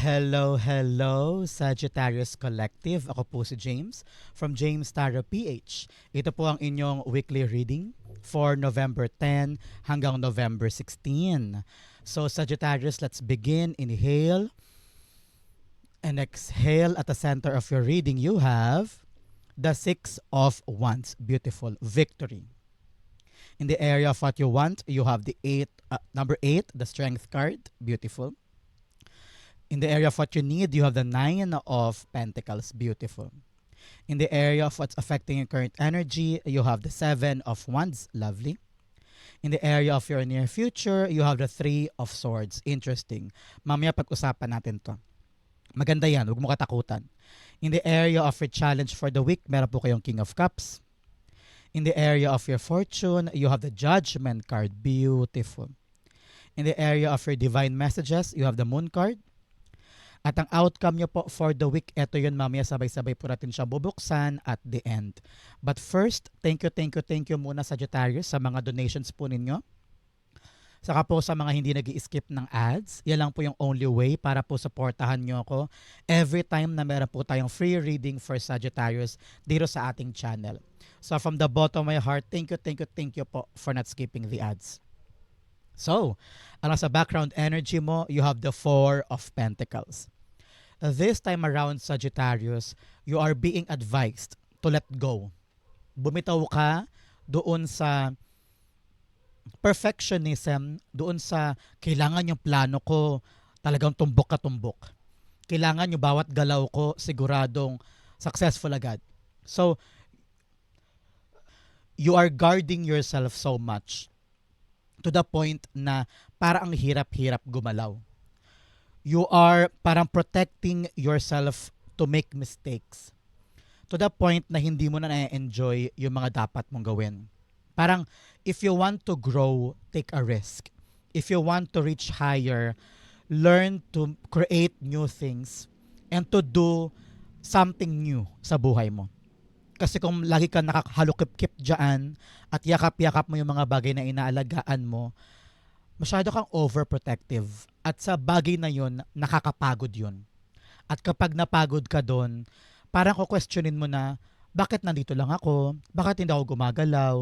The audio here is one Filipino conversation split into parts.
Hello, hello, Sagittarius Collective. Ako po si James from James Tarot PH. Ito po ang inyong weekly reading for November 10 hanggang November 16. So Sagittarius, let's begin. Inhale and exhale. At the center of your reading, you have the Six of Wands. Beautiful. Victory. In the area of what you want, you have the eight, uh, number eight, the Strength card. Beautiful. In the area of what you need, you have the Nine of Pentacles. Beautiful. In the area of what's affecting your current energy, you have the Seven of Wands. Lovely. In the area of your near future, you have the Three of Swords. Interesting. Mamaya pag-usapan natin to. Maganda yan. Huwag mo katakutan. In the area of your challenge for the week, meron po kayong King of Cups. In the area of your fortune, you have the Judgment card. Beautiful. In the area of your divine messages, you have the Moon card. At ang outcome nyo po for the week, eto yun mamaya sabay-sabay po natin siya bubuksan at the end. But first, thank you, thank you, thank you muna Sagittarius sa mga donations po ninyo. Saka po sa mga hindi nag skip ng ads, yan lang po yung only way para po supportahan nyo ako every time na meron po tayong free reading for Sagittarius dito sa ating channel. So from the bottom of my heart, thank you, thank you, thank you po for not skipping the ads. So, ang sa background energy mo, you have the Four of Pentacles. This time around, Sagittarius, you are being advised to let go. Bumitaw ka doon sa perfectionism, doon sa kailangan yung plano ko talagang tumbok ka tumbok. Kailangan yung bawat galaw ko siguradong successful agad. So, you are guarding yourself so much to the point na para ang hirap-hirap gumalaw. You are parang protecting yourself to make mistakes. To the point na hindi mo na na-enjoy yung mga dapat mong gawin. Parang if you want to grow, take a risk. If you want to reach higher, learn to create new things and to do something new sa buhay mo. Kasi kung lagi ka nakahalukip-kip dyan at yakap-yakap mo yung mga bagay na inaalagaan mo, masyado kang overprotective. At sa bagay na yun, nakakapagod yun. At kapag napagod ka doon, parang ko questionin mo na, bakit nandito lang ako? Bakit hindi ako gumagalaw?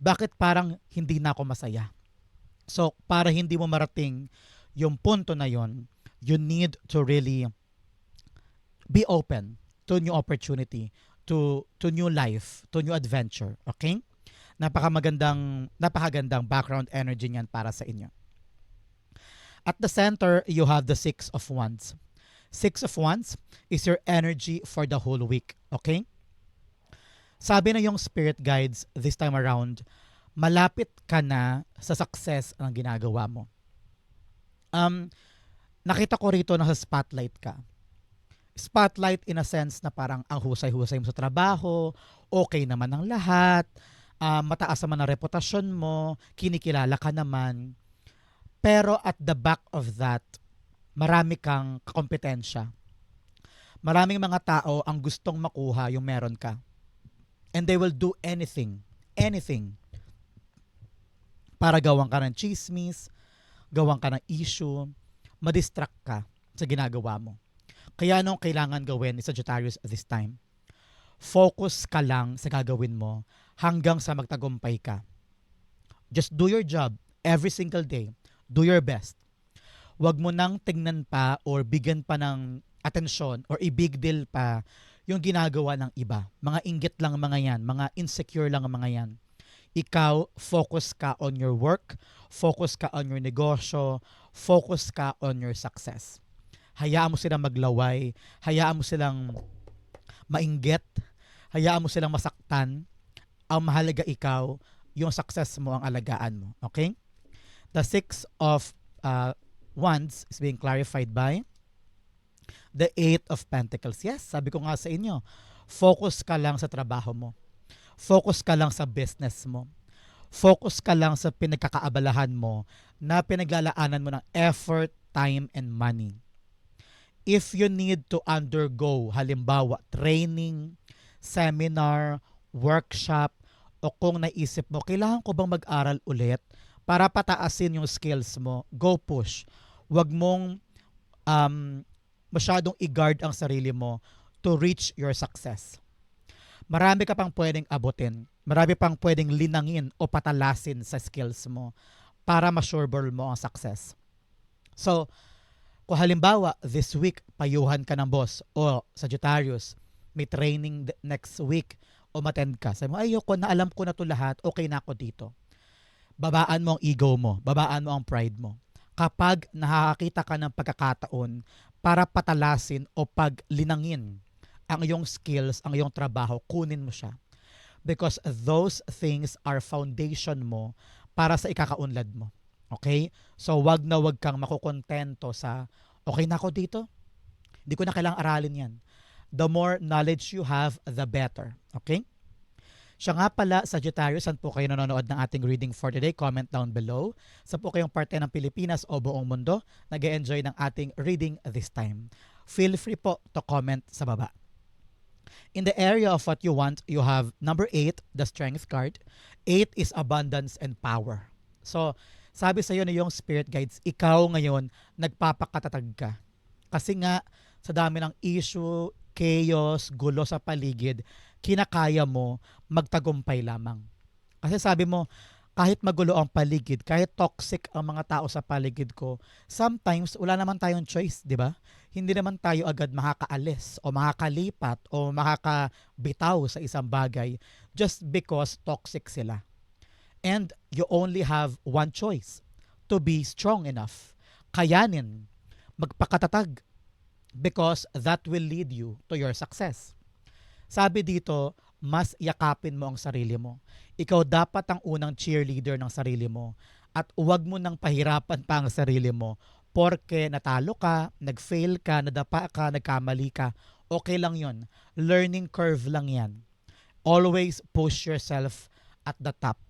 Bakit parang hindi na ako masaya? So, para hindi mo marating yung punto na yon, you need to really be open to new opportunity, to to new life, to new adventure. Okay? Napakamagandang napakagandang background energy niyan para sa inyo. At the center, you have the Six of Wands. Six of Wands is your energy for the whole week. Okay? Sabi na yung spirit guides this time around, malapit ka na sa success ng ginagawa mo. Um, nakita ko rito na sa spotlight ka spotlight in a sense na parang ang husay-husay mo sa trabaho, okay naman ang lahat, uh, mataas naman ang reputasyon mo, kinikilala ka naman. Pero at the back of that, marami kang kompetensya. Maraming mga tao ang gustong makuha yung meron ka. And they will do anything, anything, para gawang ka ng chismis, gawang ka ng issue, madistract ka sa ginagawa mo. Kaya anong kailangan gawin ni Sagittarius this time? Focus ka lang sa gagawin mo hanggang sa magtagumpay ka. Just do your job every single day. Do your best. Huwag mo nang tingnan pa or bigyan pa ng atensyon or i-big deal pa yung ginagawa ng iba. Mga inggit lang mga yan, mga insecure lang mga yan. Ikaw, focus ka on your work, focus ka on your negosyo, focus ka on your success hayaan mo silang maglaway, hayaan mo silang mainggit, hayaan mo silang masaktan. Ang mahalaga ikaw, yung success mo ang alagaan mo. Okay? The six of uh, wands is being clarified by the eight of pentacles. Yes, sabi ko nga sa inyo, focus ka lang sa trabaho mo. Focus ka lang sa business mo. Focus ka lang sa pinagkakaabalahan mo na pinaglalaanan mo ng effort, time, and money if you need to undergo halimbawa training, seminar, workshop o kung naisip mo kailangan ko bang mag-aral ulit para pataasin yung skills mo, go push. Huwag mong um, masyadong i-guard ang sarili mo to reach your success. Marami ka pang pwedeng abutin. Marami pang pwedeng linangin o patalasin sa skills mo para ma-sureball mo ang success. So, kung halimbawa, this week, payuhan ka ng boss o Sagittarius, may training next week o matend ka. Sabi mo, ayoko na alam ko na to lahat, okay na ako dito. Babaan mo ang ego mo, babaan mo ang pride mo. Kapag nakakita ka ng pagkakataon para patalasin o paglinangin ang iyong skills, ang iyong trabaho, kunin mo siya. Because those things are foundation mo para sa ikakaunlad mo. Okay? So, wag na wag kang makukontento sa, okay na ako dito? Hindi ko na kailangang aralin yan. The more knowledge you have, the better. Okay? Siya nga pala, Sagittarius, saan po kayo nanonood ng ating reading for today? Comment down below. Saan po kayong parte ng Pilipinas o buong mundo nag enjoy ng ating reading this time? Feel free po to comment sa baba. In the area of what you want, you have number 8, the strength card. 8 is abundance and power. So, sabi sa iyo na yung spirit guides, ikaw ngayon nagpapakatatag ka. Kasi nga, sa dami ng issue, chaos, gulo sa paligid, kinakaya mo magtagumpay lamang. Kasi sabi mo, kahit magulo ang paligid, kahit toxic ang mga tao sa paligid ko, sometimes wala naman tayong choice, di ba? Hindi naman tayo agad makakaalis o makakalipat o makakabitaw sa isang bagay just because toxic sila. And you only have one choice, to be strong enough. Kayanin, magpakatatag, because that will lead you to your success. Sabi dito, mas yakapin mo ang sarili mo. Ikaw dapat ang unang cheerleader ng sarili mo at huwag mo nang pahirapan pa ang sarili mo porke natalo ka, nag-fail ka, nadapa ka, nagkamali ka. Okay lang yon. Learning curve lang yan. Always push yourself at the top.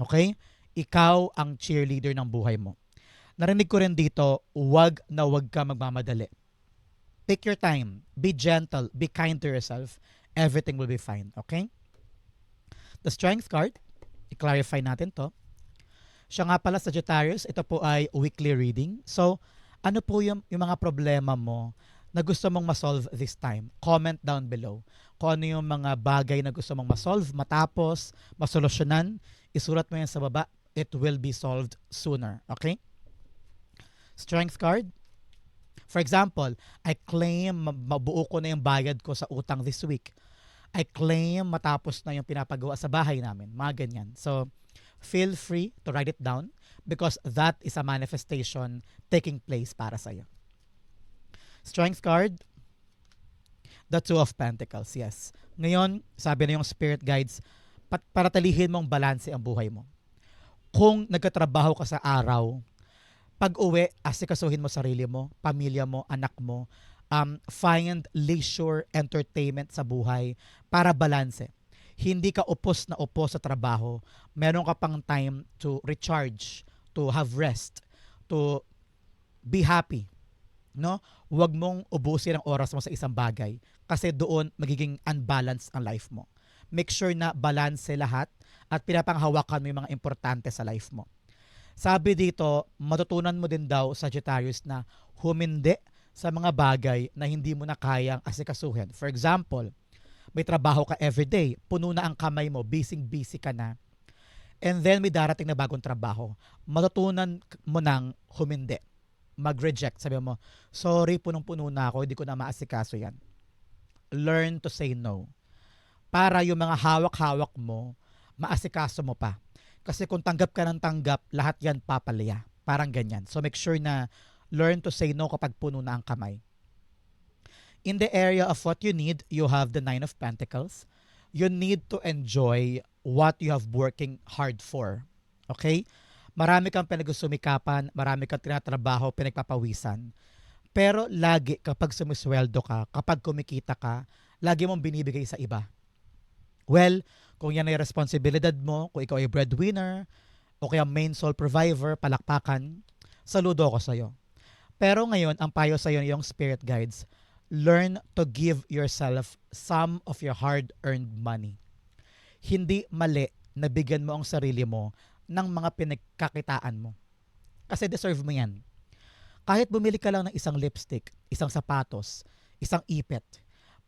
Okay? Ikaw ang cheerleader ng buhay mo. Narinig ko rin dito, wag na wag ka magmamadali. Take your time. Be gentle. Be kind to yourself. Everything will be fine. Okay? The strength card, i-clarify natin to. Siya nga pala Sagittarius, ito po ay weekly reading. So, ano po yung, yung mga problema mo na gusto mong ma-solve this time? Comment down below. Kung ano yung mga bagay na gusto mong ma-solve, matapos, masolusyonan, isulat mo yan sa baba. It will be solved sooner. Okay? Strength card. For example, I claim ma- mabuo ko na yung bayad ko sa utang this week. I claim matapos na yung pinapagawa sa bahay namin. Mga ganyan. So, feel free to write it down because that is a manifestation taking place para sa'yo. Strength card, the Two of Pentacles, yes. Ngayon, sabi na yung spirit guides, pat para talihin mong balanse ang buhay mo. Kung nagkatrabaho ka sa araw, pag uwi, asikasuhin mo sarili mo, pamilya mo, anak mo, um, find leisure entertainment sa buhay para balanse. Hindi ka upos na upos sa trabaho. Meron ka pang time to recharge, to have rest, to be happy. No? Huwag mong ubusin ang oras mo sa isang bagay kasi doon magiging unbalanced ang life mo. Make sure na balance lahat at pinapanghawakan mo yung mga importante sa life mo. Sabi dito, matutunan mo din daw, Sagittarius, na humindi sa mga bagay na hindi mo na kayang asikasuhin. For example, may trabaho ka everyday, puno na ang kamay mo, busy-busy ka na. And then may darating na bagong trabaho. Matutunan mo nang humindi. Mag-reject. Sabi mo, sorry, punong-puno na ako, hindi ko na maasikaso yan. Learn to say no. Para yung mga hawak-hawak mo, maasikaso mo pa. Kasi kung tanggap ka ng tanggap, lahat yan papalaya. Parang ganyan. So make sure na learn to say no kapag puno na ang kamay. In the area of what you need, you have the Nine of Pentacles. You need to enjoy what you have working hard for. Okay? Marami kang pinagsusumikapan, marami kang tinatrabaho, pinagpapawisan. Pero lagi kapag sumisweldo ka, kapag kumikita ka, lagi mong binibigay sa iba. Well, kung yan ay responsibilidad mo, kung ikaw ay breadwinner, o kaya main sole provider, palakpakan, saludo ako sa'yo. Pero ngayon, ang payo sa'yo yung spirit guides, learn to give yourself some of your hard-earned money. Hindi mali na bigyan mo ang sarili mo ng mga pinagkakitaan mo. Kasi deserve mo yan. Kahit bumili ka lang ng isang lipstick, isang sapatos, isang ipit,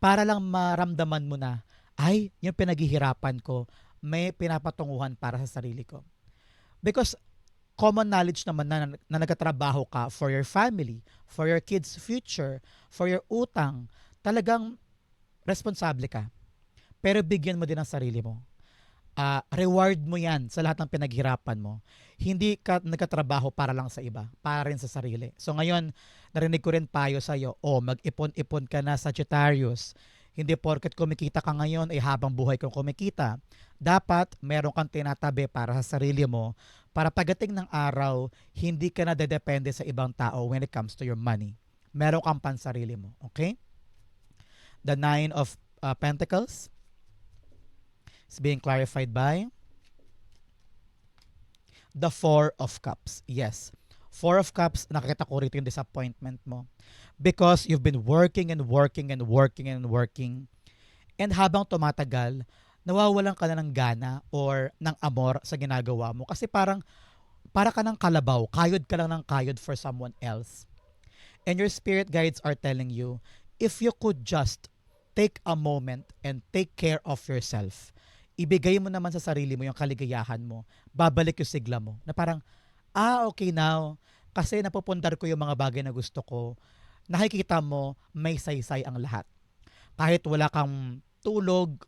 para lang maramdaman mo na, ay, yung pinaghihirapan ko, may pinapatunguhan para sa sarili ko. Because common knowledge naman na, na nagkatrabaho ka for your family, for your kids' future, for your utang, talagang responsable ka. Pero bigyan mo din ang sarili mo. Ah, reward mo yan sa lahat ng pinaghirapan mo. Hindi ka nagkatrabaho para lang sa iba, para rin sa sarili. So ngayon, narinig ko rin payo sa'yo, oh, mag-ipon-ipon ka na Sagittarius. Hindi porket kumikita ka ngayon, ay habang buhay kang kumikita. Dapat meron kang tinatabi para sa sarili mo para pagdating ng araw, hindi ka na dedepende sa ibang tao when it comes to your money. Meron kang pansarili mo. Okay? The Nine of uh, Pentacles is being clarified by the Four of Cups. Yes. Four of Cups, nakakita ko rito yung disappointment mo. Because you've been working and working and working and working. And habang tumatagal, nawawalan ka na ng gana or ng amor sa ginagawa mo. Kasi parang, para ka ng kalabaw, kayod ka lang ng kayod for someone else. And your spirit guides are telling you, if you could just take a moment and take care of yourself, ibigay mo naman sa sarili mo yung kaligayahan mo, babalik yung sigla mo. Na parang, ah, okay now, kasi napupundar ko yung mga bagay na gusto ko, nakikita mo, may saysay ang lahat. Kahit wala kang tulog,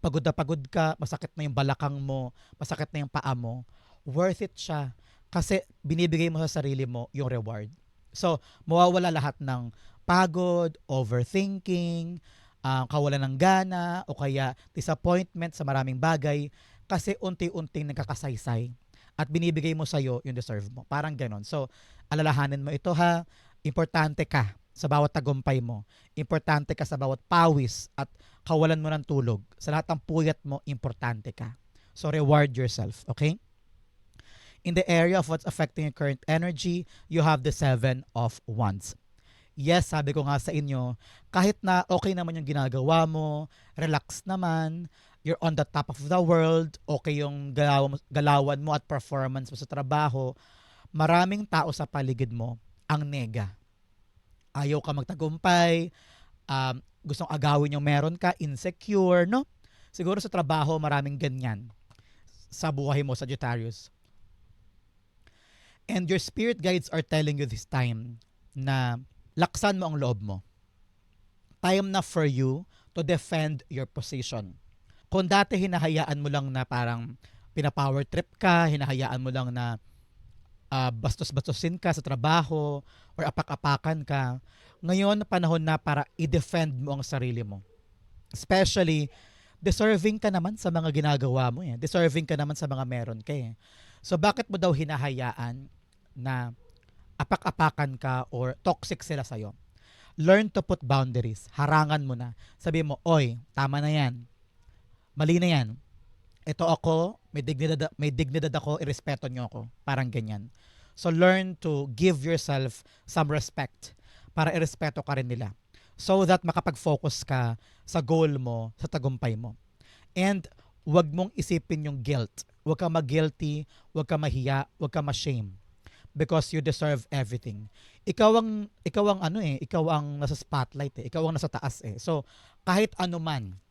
pagod na pagod ka, masakit na yung balakang mo, masakit na yung paa mo, worth it siya. Kasi binibigay mo sa sarili mo yung reward. So, mawawala lahat ng pagod, overthinking, uh, kawalan ng gana, o kaya disappointment sa maraming bagay kasi unti-unting nagkakasaysay at binibigay mo sa'yo yung deserve mo. Parang ganon. So, alalahanin mo ito ha. Importante ka sa bawat tagumpay mo. Importante ka sa bawat pawis at kawalan mo ng tulog. Sa lahat ng puyat mo, importante ka. So, reward yourself. Okay? In the area of what's affecting your current energy, you have the seven of wands. Yes, sabi ko nga sa inyo, kahit na okay naman yung ginagawa mo, relax naman, you're on the top of the world, okay yung galaw, galawan mo at performance mo sa trabaho, maraming tao sa paligid mo ang nega. Ayaw ka magtagumpay, um, gustong agawin yung meron ka, insecure, no? Siguro sa trabaho, maraming ganyan sa buhay mo, Sagittarius. And your spirit guides are telling you this time na laksan mo ang loob mo. Time na for you to defend your position. Kung dati hinahayaan mo lang na parang pinapower trip ka, hinahayaan mo lang na uh, bastos-bastosin ka sa trabaho or apak-apakan ka, ngayon panahon na para i-defend mo ang sarili mo. Especially, deserving ka naman sa mga ginagawa mo. Eh. Deserving ka naman sa mga meron ka. Eh. So bakit mo daw hinahayaan na apak-apakan ka or toxic sila sa'yo? Learn to put boundaries. Harangan mo na. Sabi mo, oy, tama na yan. Mali na yan. Ito ako, may dignidad, may dignidad ako, irespeto nyo ako. Parang ganyan. So learn to give yourself some respect para irespeto ka rin nila. So that makapag-focus ka sa goal mo, sa tagumpay mo. And wag mong isipin yung guilt. Huwag ka mag-guilty, huwag ka mahiya, huwag ka ma-shame. Because you deserve everything. Ikaw ang, ikaw ang ano eh, ikaw ang nasa spotlight eh, ikaw ang nasa taas eh. So, kahit ano man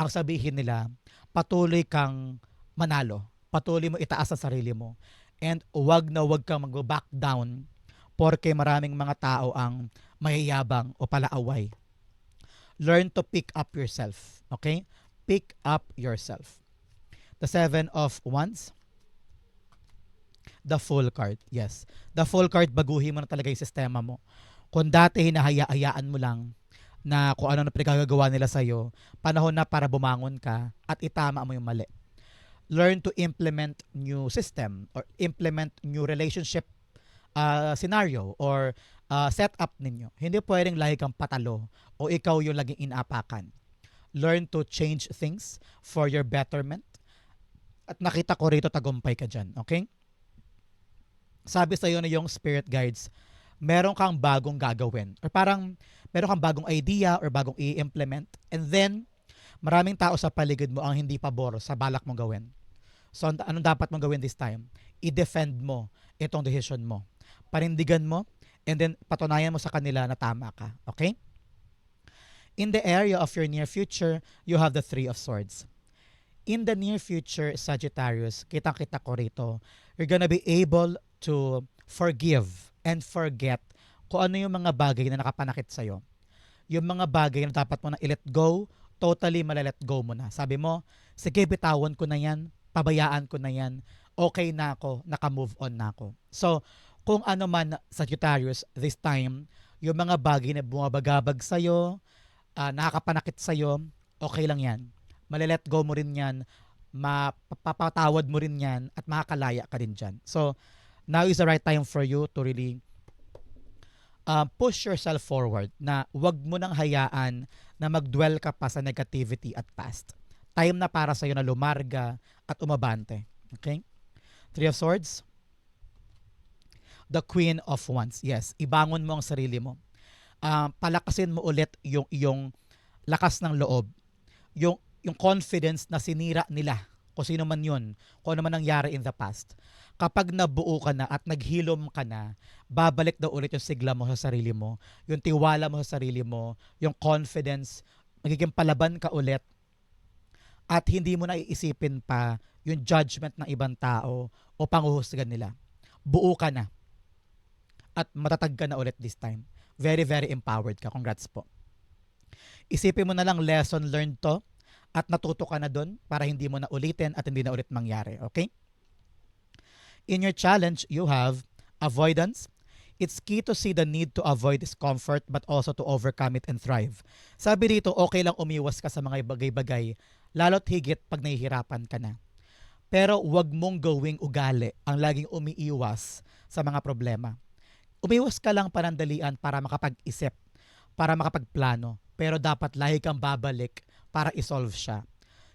ang sabihin nila, patuloy kang manalo. Patuloy mo itaas ang sarili mo. And wag na wag kang mag-back down porque maraming mga tao ang mayayabang o palaaway. Learn to pick up yourself. Okay? Pick up yourself. The seven of wands. The full card. Yes. The full card, baguhin mo na talaga yung sistema mo. Kung dati hinahaya-hayaan mo lang na kung ano na pinagagawa nila sa'yo, panahon na para bumangon ka at itama mo yung mali. Learn to implement new system or implement new relationship uh, scenario or uh, setup ninyo. Hindi pwedeng lagi kang patalo o ikaw yung laging inapakan. Learn to change things for your betterment. At nakita ko rito tagumpay ka dyan. Okay? Sabi sa iyo na yung spirit guides, meron kang bagong gagawin. Or parang meron kang bagong idea or bagong i-implement. And then, maraming tao sa paligid mo ang hindi pabor sa balak mong gawin. So, anong dapat mong gawin this time? I-defend mo itong decision mo. Panindigan mo And then, patunayan mo sa kanila na tama ka. Okay? In the area of your near future, you have the Three of Swords. In the near future, Sagittarius, kitang-kita ko rito, you're gonna be able to forgive and forget kung ano yung mga bagay na nakapanakit sa'yo. Yung mga bagay na dapat mo na i-let go, totally malalet go mo na. Sabi mo, sige, bitawan ko na yan, pabayaan ko na yan, okay na ako, naka-move on na ako. So, kung ano man, Sagittarius, this time, yung mga bagay na bumabagabag sa'yo, uh, nakakapanakit sa'yo, okay lang yan. Malilet go mo rin yan, mapapatawad mo rin yan, at makakalaya ka rin dyan. So, now is the right time for you to really uh, push yourself forward na wag mo nang hayaan na magdwell ka pa sa negativity at past. Time na para sa'yo na lumarga at umabante. Okay? Three of Swords. The Queen of Wands. Yes, ibangon mo ang sarili mo. Uh, palakasin mo ulit yung yung lakas ng loob. Yung yung confidence na sinira nila kung sino man yun, kung ano man nangyari in the past. Kapag nabuo ka na at naghilom ka na, babalik daw ulit yung sigla mo sa sarili mo, yung tiwala mo sa sarili mo, yung confidence, magiging palaban ka ulit, at hindi mo na iisipin pa yung judgment ng ibang tao o panguhusgan nila. Buo ka na. At matatag ka na ulit this time. Very, very empowered ka. Congrats po. Isipin mo na lang lesson learned to at natuto ka na doon para hindi mo na ulitin at hindi na ulit mangyari. Okay? In your challenge, you have avoidance. It's key to see the need to avoid discomfort but also to overcome it and thrive. Sabi dito, okay lang umiwas ka sa mga bagay-bagay, lalo't higit pag nahihirapan ka na. Pero wag mong gawing ugali ang laging umiiwas sa mga problema. Umiwas ka lang panandalian para makapag-isip, para makapagplano, pero dapat lahi kang babalik para isolve siya.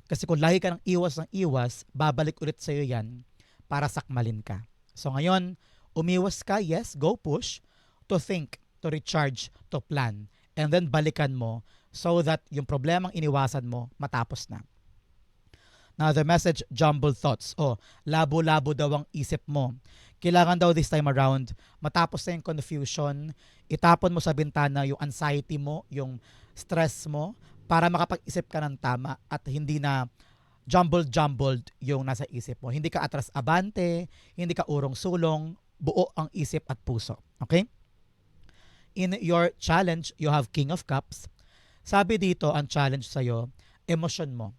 Kasi kung lahi ka ng iwas ng iwas, babalik ulit sa'yo yan para sakmalin ka. So ngayon, umiwas ka, yes, go push, to think, to recharge, to plan, and then balikan mo so that yung problemang iniwasan mo matapos na. Now, the message, jumbled thoughts. Oh, labo-labo daw ang isip mo. Kailangan daw this time around, matapos na yung confusion, itapon mo sa bintana yung anxiety mo, yung stress mo, para makapag-isip ka ng tama at hindi na jumbled-jumbled yung nasa isip mo. Hindi ka atras abante, hindi ka urong-sulong, buo ang isip at puso. Okay? In your challenge, you have King of Cups. Sabi dito, ang challenge sa'yo, emosyon mo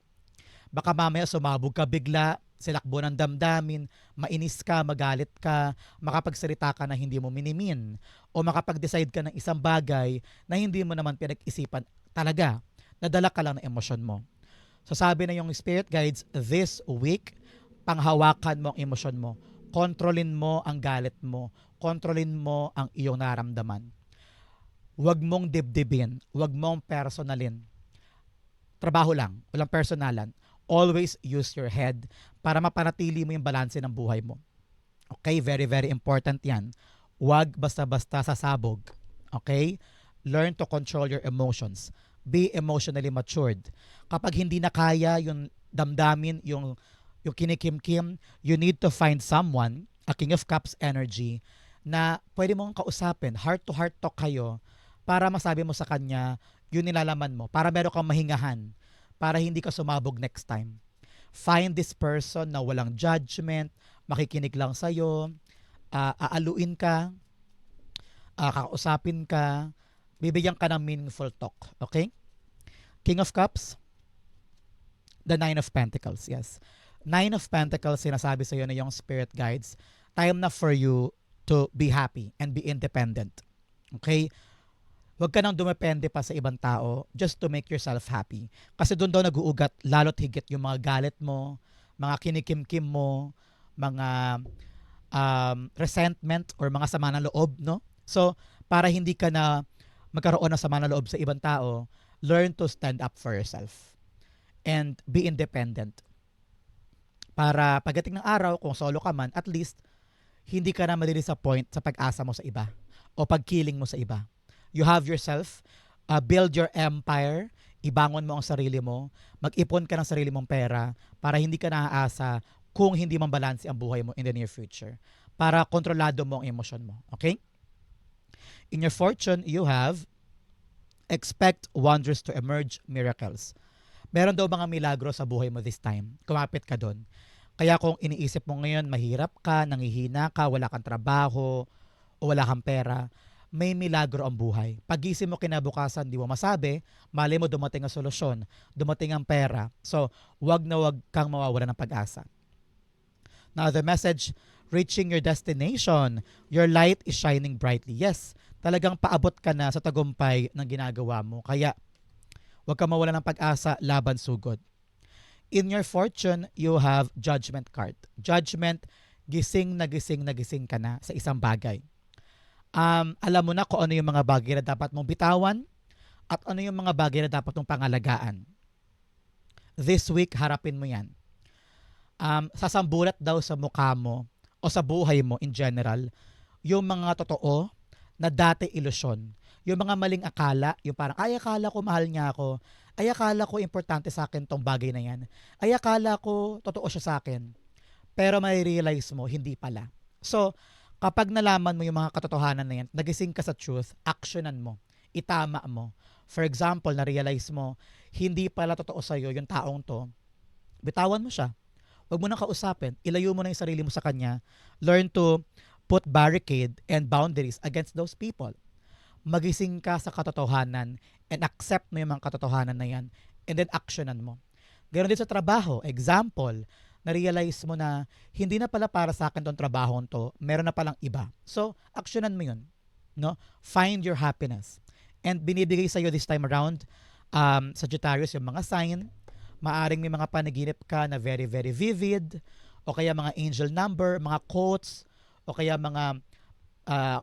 Baka mamaya sumabog ka bigla, silakbo ng damdamin, mainis ka, magalit ka, makapagsalita ka na hindi mo minimin, o makapag-decide ka ng isang bagay na hindi mo naman pinag-isipan talaga, nadala ka lang ng emosyon mo. So sabi na yung spirit guides, this week, panghawakan mo ang emosyon mo. Kontrolin mo ang galit mo. Kontrolin mo ang iyong naramdaman. Huwag mong dibdibin. Huwag mong personalin. Trabaho lang. Walang personalan always use your head para mapanatili mo yung balanse ng buhay mo. Okay? Very, very important yan. Huwag basta-basta sasabog. Okay? Learn to control your emotions. Be emotionally matured. Kapag hindi na kaya yung damdamin, yung, yung kinikim-kim, you need to find someone, a King of Cups energy, na pwede mong kausapin, heart-to-heart talk kayo, para masabi mo sa kanya yung nilalaman mo, para meron kang mahingahan para hindi ka sumabog next time. Find this person na walang judgment, makikinig lang sa'yo, uh, aaluin ka, uh, kakausapin ka, bibigyan ka ng meaningful talk. Okay? King of Cups, the Nine of Pentacles, yes. Nine of Pentacles, sinasabi sa'yo na yung spirit guides, time na for you to be happy and be independent. Okay? Huwag ka nang dumepende pa sa ibang tao just to make yourself happy. Kasi doon daw nag-uugat lalot higit yung mga galit mo, mga kinikimkim mo, mga um, resentment or mga sama ng loob, no? So, para hindi ka na magkaroon ng sama ng loob sa ibang tao, learn to stand up for yourself and be independent. Para pagdating ng araw, kung solo ka man, at least, hindi ka na madidisappoint sa pag-asa mo sa iba o pagkiling mo sa iba you have yourself, uh, build your empire, ibangon mo ang sarili mo, mag-ipon ka ng sarili mong pera para hindi ka naaasa kung hindi man balance ang buhay mo in the near future. Para kontrolado mo ang emosyon mo. Okay? In your fortune, you have expect wonders to emerge, miracles. Meron daw mga milagro sa buhay mo this time. Kumapit ka doon. Kaya kung iniisip mo ngayon, mahirap ka, nangihina ka, wala kang trabaho, o wala kang pera, may milagro ang buhay. Pagising mo kinabukasan, di mo masabi, mali mo dumating ang solusyon, dumating ang pera. So, wag na wag kang mawawala ng pag-asa. Now, the message, reaching your destination, your light is shining brightly. Yes, talagang paabot ka na sa tagumpay ng ginagawa mo. Kaya, wag kang mawala ng pag-asa, laban sugod. In your fortune, you have judgment card. Judgment, gising na gising na gising ka na sa isang bagay. Um, alam mo na kung ano yung mga bagay na dapat mong bitawan at ano yung mga bagay na dapat mong pangalagaan. This week, harapin mo yan. Um, sasambulat daw sa mukha mo o sa buhay mo in general yung mga totoo na dati ilusyon. Yung mga maling akala, yung parang, ay akala ko mahal niya ako, ay akala ko importante sa akin tong bagay na yan, ay akala ko totoo siya sa akin. Pero may realize mo, hindi pala. So, kapag nalaman mo yung mga katotohanan na yan, nagising ka sa truth, actionan mo, itama mo. For example, na-realize mo, hindi pala totoo sa'yo yung taong to, bitawan mo siya. Huwag mo nang kausapin. Ilayo mo na yung sarili mo sa kanya. Learn to put barricade and boundaries against those people. Magising ka sa katotohanan and accept mo yung mga katotohanan na yan and then actionan mo. Ganon din sa trabaho. Example, na-realize mo na hindi na pala para sa akin tong trabaho to, meron na palang iba. So, actionan mo yun. No? Find your happiness. And binibigay sa'yo this time around, um, Sagittarius, yung mga sign, maaring may mga panaginip ka na very, very vivid, o kaya mga angel number, mga quotes, o kaya mga uh,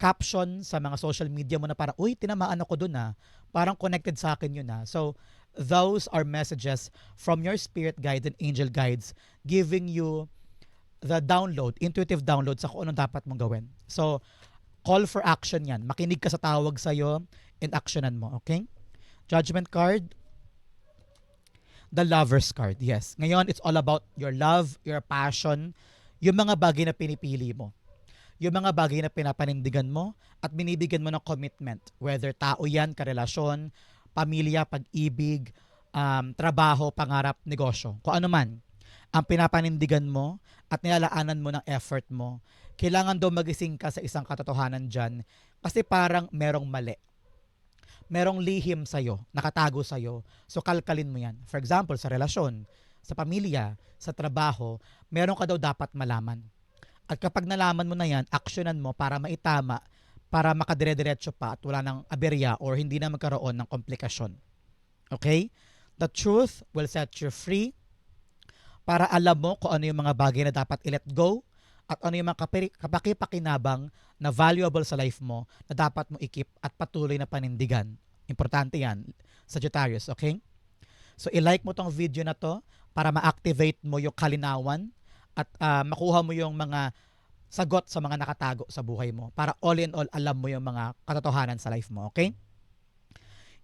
caption sa mga social media mo na parang, uy, tinamaan ako dun ah. Parang connected sa akin yun ah. So, those are messages from your spirit guides and angel guides giving you the download, intuitive download sa kung anong dapat mong gawin. So, call for action yan. Makinig ka sa tawag sa'yo and actionan mo, okay? Judgment card. The lover's card, yes. Ngayon, it's all about your love, your passion, yung mga bagay na pinipili mo. Yung mga bagay na pinapanindigan mo at binibigyan mo ng commitment. Whether tao yan, karelasyon, pamilya, pag-ibig, um, trabaho, pangarap, negosyo. Kung ano man ang pinapanindigan mo at nilalaanan mo ng effort mo, kailangan daw magising ka sa isang katotohanan dyan kasi parang merong mali. Merong lihim sa'yo, nakatago sa'yo. So kalkalin mo yan. For example, sa relasyon, sa pamilya, sa trabaho, meron ka daw dapat malaman. At kapag nalaman mo na yan, actionan mo para maitama, para makadire-diretso pa at wala ng aberya or hindi na magkaroon ng komplikasyon. Okay? The truth will set you free para alam mo kung ano yung mga bagay na dapat i-let go at ano yung mga kapakipakinabang na valuable sa life mo na dapat mo ikip at patuloy na panindigan. Importante yan, Sagittarius, okay? So, i-like mo tong video na to para ma-activate mo yung kalinawan at uh, makuha mo yung mga sagot sa mga nakatago sa buhay mo para all in all alam mo yung mga katotohanan sa life mo, okay?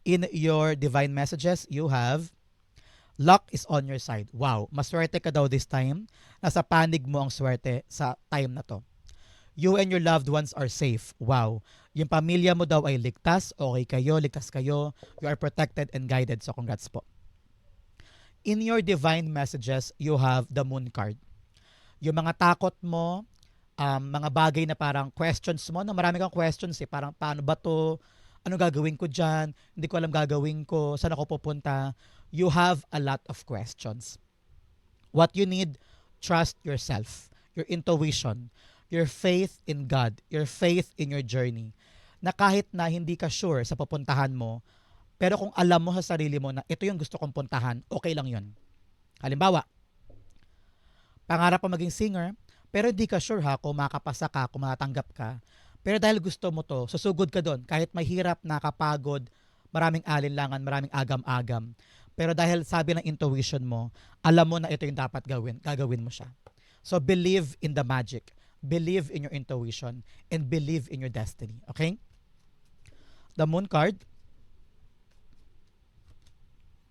In your divine messages, you have luck is on your side. Wow, maswerte ka daw this time. Nasa panig mo ang swerte sa time na to. You and your loved ones are safe. Wow. Yung pamilya mo daw ay ligtas, okay kayo, ligtas kayo, you are protected and guided. So congrats po. In your divine messages, you have the moon card. Yung mga takot mo, um, mga bagay na parang questions mo, na marami kang questions eh, parang paano ba to, ano gagawin ko dyan, hindi ko alam gagawin ko, saan ako pupunta, you have a lot of questions. What you need, trust yourself, your intuition, your faith in God, your faith in your journey. Na kahit na hindi ka sure sa pupuntahan mo, pero kung alam mo sa sarili mo na ito yung gusto kong puntahan, okay lang yun. Halimbawa, pangarap mo maging singer, pero hindi ka sure ha kung makapasa ka, kung matatanggap ka. Pero dahil gusto mo to, susugod ka doon. Kahit mahirap, nakapagod, maraming alinlangan, maraming agam-agam. Pero dahil sabi ng intuition mo, alam mo na ito yung dapat gawin, gagawin mo siya. So believe in the magic. Believe in your intuition and believe in your destiny. Okay? The moon card.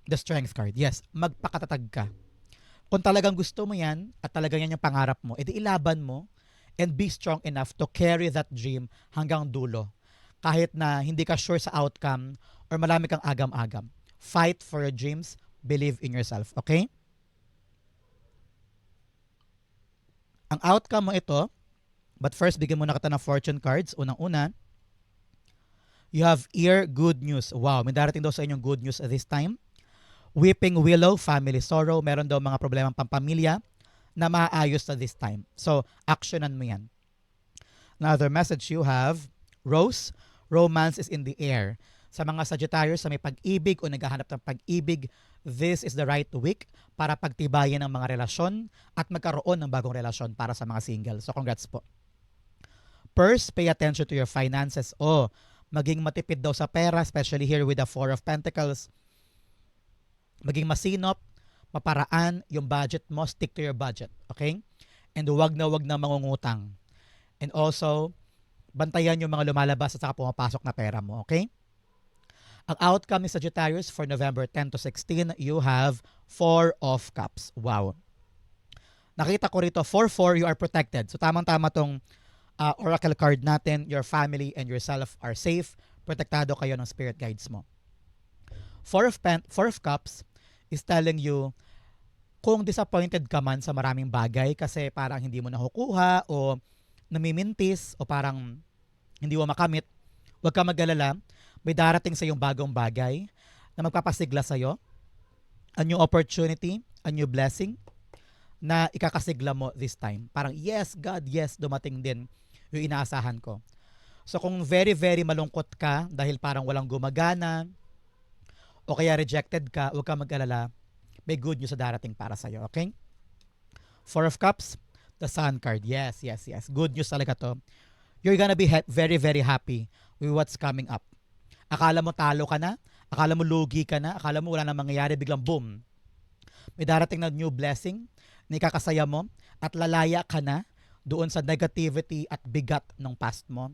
The strength card. Yes, magpakatatag ka. Kung talagang gusto mo yan at talagang yan yung pangarap mo, edi ilaban mo and be strong enough to carry that dream hanggang dulo. kahit na hindi ka sure sa outcome or marami kang agam-agam. Fight for your dreams. Believe in yourself. Okay? Ang outcome mo ito, but first, bigyan muna kita ng fortune cards. Unang-una, you have ear good news. Wow, may darating daw sa inyong good news this time. Weeping Willow, family sorrow. Meron daw mga problemang pampamilya na maayos na this time. So, actionan mo yan. Another message you have, Rose, romance is in the air. Sa mga Sagittarius sa may pag-ibig o naghahanap ng pag-ibig, this is the right week para pagtibayin ang mga relasyon at magkaroon ng bagong relasyon para sa mga single. So congrats po. First, pay attention to your finances. O, maging matipid daw sa pera, especially here with the Four of Pentacles. Maging masinop, maparaan yung budget mo, stick to your budget. Okay? And wag na wag na mangungutang. And also, bantayan yung mga lumalabas at saka pumapasok na pera mo. Okay? Ang outcome ni Sagittarius for November 10 to 16, you have Four of Cups. Wow. Nakita ko rito, 4-4, you are protected. So tamang-tama tong uh, oracle card natin, your family and yourself are safe. Protektado kayo ng spirit guides mo. Four of, pen, four of Cups is telling you kung disappointed ka man sa maraming bagay kasi parang hindi mo nakukuha o namimintis o parang hindi mo makamit, huwag ka mag-alala may darating sa iyong bagong bagay na magpapasigla sa iyo, a new opportunity, a new blessing na ikakasigla mo this time. Parang, yes, God, yes, dumating din yung inaasahan ko. So kung very, very malungkot ka dahil parang walang gumagana o kaya rejected ka, huwag ka mag-alala. May good news sa darating para sa'yo, okay? Four of Cups, the Sun card. Yes, yes, yes. Good news talaga to. You're gonna be very, very happy with what's coming up. Akala mo talo ka na, akala mo lugi ka na, akala mo wala na mangyayari, biglang boom. May darating na new blessing na ikakasaya mo at lalaya ka na doon sa negativity at bigat ng past mo.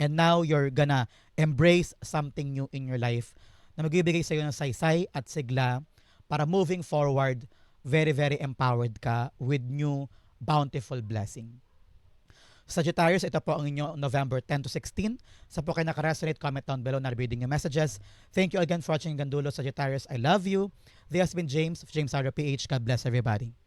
And now you're gonna embrace something new in your life na magbibigay sa iyo ng saysay at sigla para moving forward, very, very empowered ka with new bountiful blessing. Sagittarius, ito po ang inyo November 10 to 16. Sa po kayo nakaresonate, comment down below na reading yung messages. Thank you again for watching Gandulo Sagittarius. I love you. This has been James James Arrow PH. God bless everybody.